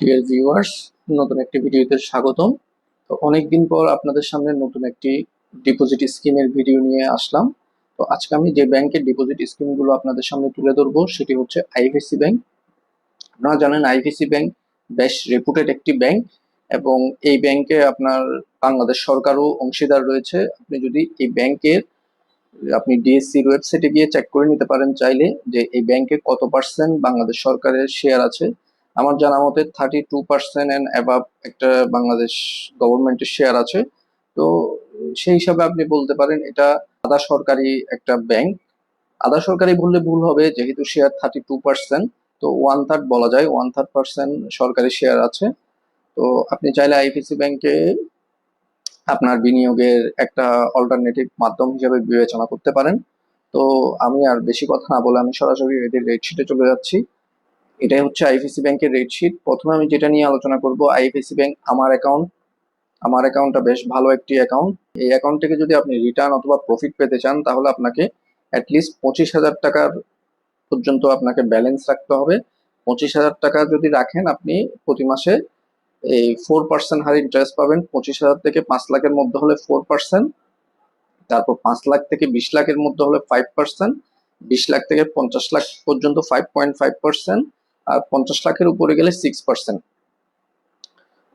Dear viewers নতুন একটি ভিডিওতে স্বাগতম। তো অনেকদিন পর আপনাদের সামনে নতুন একটি ডিপোজিট স্কিমের ভিডিও নিয়ে আসলাম। তো আজকে আমি যে ব্যাংকের ডিপোজিট স্কিমগুলো আপনাদের সামনে তুলে ধরবো, সেটি হচ্ছে আইভিসি ব্যাংক আপনারা জানেন আইভিসি ব্যাংক বেশ রেপুটেড একটি ব্যাংক এবং এই ব্যাংকে আপনার বাংলাদেশ সরকারও অংশীদার রয়েছে। আপনি যদি এই ব্যাংকের আপনি ডিএসসির ওয়েবসাইটে গিয়ে চেক করে নিতে পারেন চাইলে যে এই ব্যাংকে কত পার্সেন্ট বাংলাদেশ সরকারের শেয়ার আছে। আমার জানা মতে thirty two percent and above একটা বাংলাদেশ গভর্নমেন্টের শেয়ার আছে। তো সেই হিসাবে আপনি বলতে পারেন এটা আধা সরকারি একটা ব্যাংক আধা সরকারি বললে ভুল হবে, যেহেতু শেয়ার থার্টি টু পার্সেন্ট তো ওয়ান থার্ড বলা যায় ওয়ান থার্ড পার্সেন্ট সরকারি শেয়ার আছে। তো আপনি চাইলে আইপিসি ব্যাংকে আপনার বিনিয়োগের একটা অল্টারনেটিভ মাধ্যম হিসেবে বিবেচনা করতে পারেন। তো আমি আর বেশি কথা না বলে আমি সরাসরি এদের রেট শিটে চলে যাচ্ছি। এটাই হচ্ছে আইপিসি ব্যাংকের রেট শিট প্রথমে আমি যেটা নিয়ে আলোচনা করব আইপিসি ব্যাংক আমার অ্যাকাউন্ট আমার অ্যাকাউন্টটা বেশ ভালো একটি অ্যাকাউন্ট এই অ্যাকাউন্ট থেকে যদি আপনি রিটার্ন অথবা প্রফিট পেতে চান, তাহলে আপনাকে অ্যাটলিস্ট পঁচিশ হাজার টাকার পর্যন্ত আপনাকে ব্যালেন্স রাখতে হবে। পঁচিশ হাজার টাকা যদি রাখেন, আপনি প্রতি মাসে এই ফোর পার্সেন্ট হার ইন্টারেস্ট পাবেন। পঁচিশ হাজার থেকে পাঁচ লাখের মধ্যে হলে ফোর পার্সেন্ট তারপর পাঁচ লাখ থেকে বিশ লাখের মধ্যে হলে ফাইভ পার্সেন্ট বিশ লাখ থেকে পঞ্চাশ লাখ পর্যন্ত ফাইভ পয়েন্ট ফাইভ পার্সেন্ট আর পঞ্চাশ লাখের উপরে গেলে সিক্স পার্সেন্ট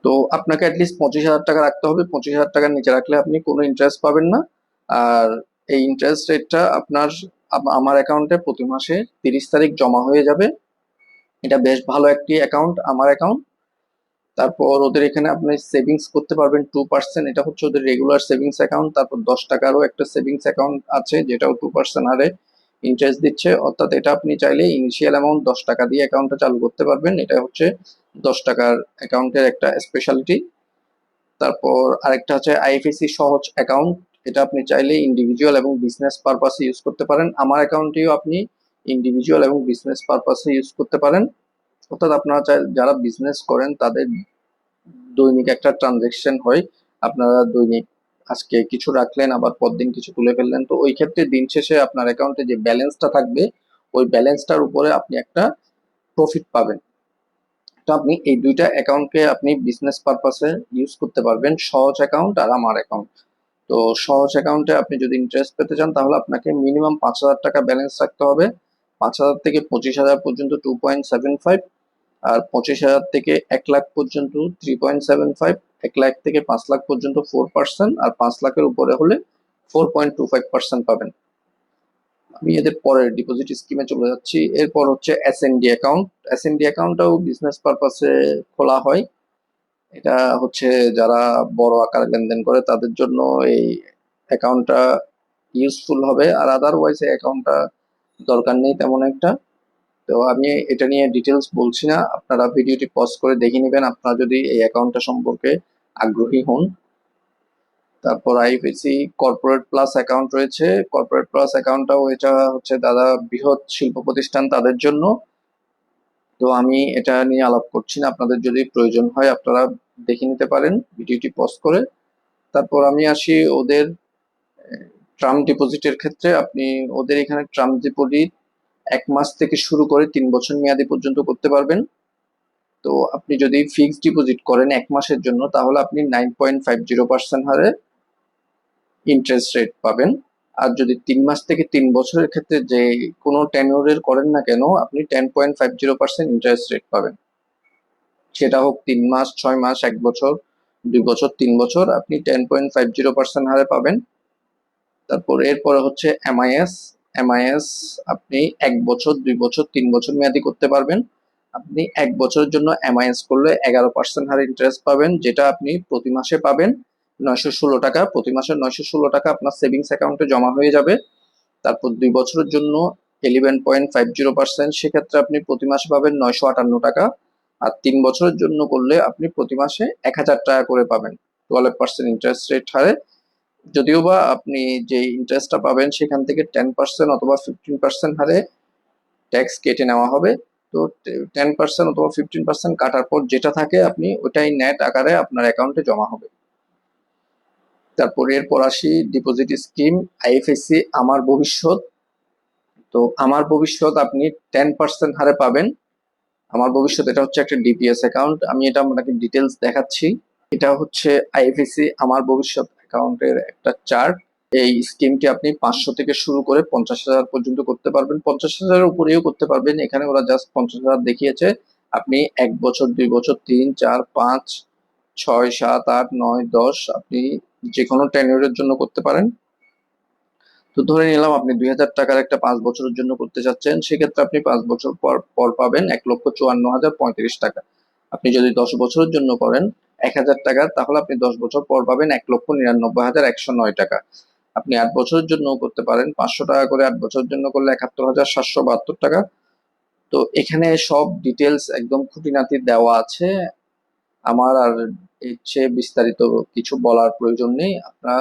তো আপনাকে অ্যাটলিস্ট পঁচিশ হাজার টাকা রাখতে হবে। পঁচিশ হাজার টাকার নিচে রাখলে আপনি কোনো ইন্টারেস্ট পাবেন না। আর এই ইন্টারেস্ট রেটটা আপনার, আম- আমার অ্যাকাউন্টে প্রতি মাসে তিরিশ তারিখ জমা হয়ে যাবে। এটা বেশ ভালো একটি অ্যাকাউন্ট আমার অ্যাকাউন্ট তারপর ওদের এখানে আপনি সেভিংস করতে পারবেন টু পার্সেন্ট এটা হচ্ছে ওদের রেগুলার সেভিংস অ্যাকাউন্ট তারপর দশ টাকারও একটা সেভিংস অ্যাকাউন্ট আছে, যেটাও টু পার্সেন্ট হারে। ইন্টারেস্ট দিচ্ছে, অর্থাৎ এটা আপনি চাইলে ইনিশিয়াল অ্যামাউন্ট দশ টাকা দিয়ে অ্যাকাউন্টটা চালু করতে পারবেন। এটা হচ্ছে দশ টাকার অ্যাকাউন্টের একটা স্পেশালিটি তারপর আরেকটা হচ্ছে আইএফএসি সহজ অ্যাকাউন্ট এটা আপনি চাইলে ইন্ডিভিজুয়াল এবং বিজনেস পারপাসে ইউজ করতে পারেন। আমার অ্যাকাউন্টেও আপনি ইন্ডিভিজুয়াল এবং বিজনেস পারপাসে ইউজ করতে পারেন। অর্থাৎ আপনারা চাই, যারা বিজনেস করেন, তাদের দৈনিক একটা ট্রানজেকশন হয়। আপনারা দৈনিক আজকে কিছু রাখলেন, আবার পরদিন কিছু তুলে ফেললেন। তো ওই ক্ষেত্রে দিন শেষে আপনার অ্যাকাউন্টে যে ব্যালেন্সটা থাকবে, ওই ব্যালেন্সটার উপরে আপনি একটা প্রফিট পাবেন। তো আপনি এই দুইটা অ্যাকাউন্টকে আপনি বিজনেস পারপাসে ইউজ করতে পারবেন, সহজ অ্যাকাউন্ট আর আমার অ্যাকাউন্ট তো সহজ অ্যাকাউন্টে আপনি যদি ইন্টারেস্ট পেতে চান, তাহলে আপনাকে মিনিমাম পাঁচ হাজার টাকা ব্যালেন্স রাখতে হবে। পাঁচ হাজার থেকে পঁচিশ হাজার পর্যন্ত টু পয়েন্ট সেভেন ফাইভ আর পঁচিশ হাজার থেকে এক লাখ পর্যন্ত থ্রি পয়েন্ট সেভেন ফাইভ এক লাখ থেকে পাঁচ লাখ পর্যন্ত ফোর পার্সেন্ট আর পাঁচ লাখের উপরে হলে four point two five percent পাবেন। আমি এদের পরের ডিপোজিট স্কিমে চলে যাচ্ছি। এরপর হচ্ছে S N D account SND অ্যাকাউন্টটাও business পারপাসে খোলা হয়। এটা হচ্ছে যারা বড় আকারে লেনদেন করে, তাদের জন্য এই অ্যাকাউন্টটা ইউজফুল হবে। আর আদারওয়াইজ এই অ্যাকাউন্টটা দরকার নেই তেমন একটা। তো আমি এটা নিয়ে ডিটেলস বলছি না। আপনারা ভিডিওটি পজ করে দেখে নেবেন। আপনারা যদি এই অ্যাকাউন্টটা সম্পর্কে আগ্রহী হন। তারপর আইপিসি কর্পোরেট প্লাস অ্যাকাউন্ট রয়েছে। কর্পোরেট প্লাস অ্যাকাউন্টটাও এটা হচ্ছে দাদা বৃহৎ শিল্প প্রতিষ্ঠান তাদের জন্য। তো আমি এটা নিয়ে আলাপ করছি না। আপনাদের যদি প্রয়োজন হয় আপনারা দেখে নিতে পারেন ভিডিওটি পজ করে। তারপর আমি আসি ওদের ট্রাম ডিপোজিটের ক্ষেত্রে। আপনি ওদের এখানে ট্রাম ডিপোজিট এক মাস থেকে শুরু করে তিন বছর মেয়াদি পর্যন্ত করতে পারবেন। তো আপনি যদি ফিক্সড ডিপোজিট করেন এক মাসের জন্য, তাহলে আপনি nine point five zero percent হারে ইন্টারেস্ট রেট পাবেন। আর যদি তিন মাস থেকে তিন বছরের ক্ষেত্রে যে কোনো টেনিওরের করেন না কেন, আপনি ten point five zero percent interest rate পাবেন। সেটা হোক তিন মাস, ছয় মাস, এক বছর, দুই বছর, তিন বছর, আপনি ten point five zero percent হারে পাবেন। তারপর এরপরে হচ্ছে এমআইএস এমআইএস আপনি এক বছর, দুই বছর, তিন বছর মেয়াদি করতে পারবেন। আপনি এক বছরের জন্য এমআইএস করলে এগারো পার্সেন্ট হারে ইন্টারেস্ট পাবেন, যেটা আপনি প্রতি মাসে পাবেন। নয়শো ষোলো টাকা, প্রতি মাসে নয়শো ষোলো টাকা আপনার সেভিংস অ্যাকাউন্টে জমা হয়ে যাবে। তারপর দুই বছরের জন্য eleven point five zero percent সেক্ষেত্রে আপনি প্রতি মাসে পাবেন নয়শো আটান্ন টাকা। আর তিন বছরের জন্য করলে আপনি প্রতি মাসে এক হাজার টাকা করে পাবেন। টুয়েলভ পার্সেন্ট ইন্টারেস্ট রেট হারে। যদিও বা আপনি যে ইন্টারেস্টটা পাবেন সেখান থেকে টেন পার্সেন্ট অথবা ফিফটিন পার্সেন্ট হারে ট্যাক্স কেটে নেওয়া হবে। তো টেন পার্সেন্ট অথবা ফিফটিন পার্সেন্ট কাটার পর যেটা থাকে আপনি ওটাই নেট আকারে আপনার অ্যাকাউন্টে জমা হবে। তারপর এরপর আসি ডিপোজিট স্কিম আইএফএসসি আমার ভবিষ্যৎ। তো আমার ভবিষ্যৎ আপনি টেন পার্সেন্ট হারে পাবেন। আমার ভবিষ্যৎ এটা হচ্ছে একটা ডিপিএস অ্যাকাউন্ট আমি এটা আপনাকে ডিটেলস দেখাচ্ছি। এটা হচ্ছে আইএফএসি আমার ভবিষ্যৎ অ্যাকাউন্টের একটা চার্ট এই স্কিমটি আপনি পাঁচশো থেকে শুরু করে পঞ্চাশ হাজার পর্যন্ত করতে পারবেন। পঞ্চাশ হাজারের উপরেও করতে পারবেন। এখানে ওরা জাস্ট পঞ্চাশ হাজার দেখিয়েছে। আপনি এক বছর, দুই বছর, তিন, চার, পাঁচ, ছয়, সাত, আট, নয়, দশ, আপনি যে কোনো টেনিয়রের জন্য করতে পারেন। তো ধরে নিলাম আপনি দুই হাজার টাকার একটা পাঁচ বছরের জন্য করতে চাচ্ছেন। সেক্ষেত্রে আপনি পাঁচ বছর পর পর পাবেন এক লক্ষ চুয়ান্ন হাজার পঁয়ত্রিশ টাকা। আপনি যদি দশ বছরের জন্য করেন এক হাজার টাকা, তাহলে আপনি দশ বছর পর পাবেন এক লক্ষ নিরানব্বই হাজার একশো নয় টাকা। আপনি আট বছরের জন্য করতে পারেন, পাঁচশো টাকা করে আট বছরের জন্য করলে একাত্তর হাজার সাতশো বাহাত্তর টাকা। তো এখানে সব ডিটেলস একদম খুঁটিনাটি দেওয়া আছে। আমার আর এর চেয়ে বিস্তারিত কিছু বলার প্রয়োজন নেই। আপনারা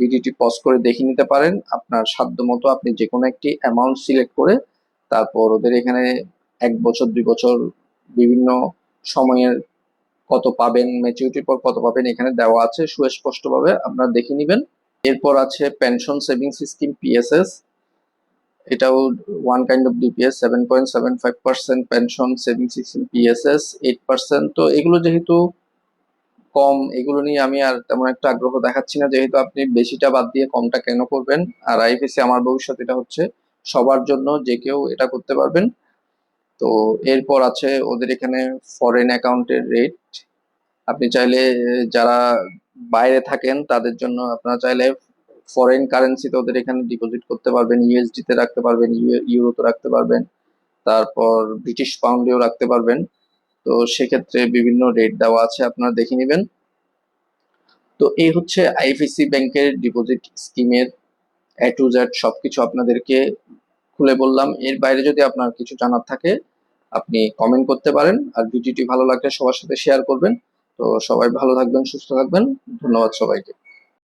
ভিডিওটি পজ করে দেখে নিতে পারেন। আপনার সাধ্য মতো আপনি যে কোনো একটি অ্যামাউন্ট সিলেক্ট করে তারপর ওদের এখানে এক বছর, দুই বছর বিভিন্ন সময়ের কত পাবেন ম্যাচুরিটির পর কত পাবেন এখানে দেওয়া আছে। সুস্পষ্টভাবে আপনারা দেখে নেবেন। এরপর আছে পেনশন সেভিংস স্কিম পিএসএস এটাও one kind of DPS seven point seven five percent pension savings scheme PSS eight percent তো এগুলো যেহেতু কম, এগুলো নিয়ে আমি আর তেমন একটা আগ্রহ দেখাচ্ছি না। যেহেতু আপনি বেশিটা বাদ দিয়ে কমটা কেন করবেন? আর আইপিসি আমার ভবিষ্যৎ এটা হচ্ছে সবার জন্য যে কেউ এটা করতে পারবেন। তো এরপর আছে ওদের এখানে ফরেন অ্যাকাউন্টের রেট আপনি চাইলে যারা বাইরে থাকেন, তাদের জন্য আপনারা চাইলে ফরেন কারেন্সিতে ওদের এখানে ডিপোজিট করতে পারবেন ইউএসডি তে রাখতে পারবেন ইউরোতে রাখতে পারবেন, তারপর ব্রিটিশ পাউন্ডেও রাখতে পারবেন। তো সেক্ষেত্রে বিভিন্ন রেট দেওয়া আছে, আপনারা দেখে নেবেন। তো এই হচ্ছে আইএফএসি ব্যাংকের ডিপোজিট স্কিমের এ টু জেড সবকিছু আপনাদেরকে খুলে বললাম, এর বাইরে যদি আপনার কিছু জানার থাকে, আপনি কমেন্ট করতে পারেন। আর ভিডিওটি ভালো লাগলে সবার সাথে শেয়ার করবেন। তো সবাই ভালো থাকবেন, সুস্থ থাকবেন। ধন্যবাদ সবাইকে।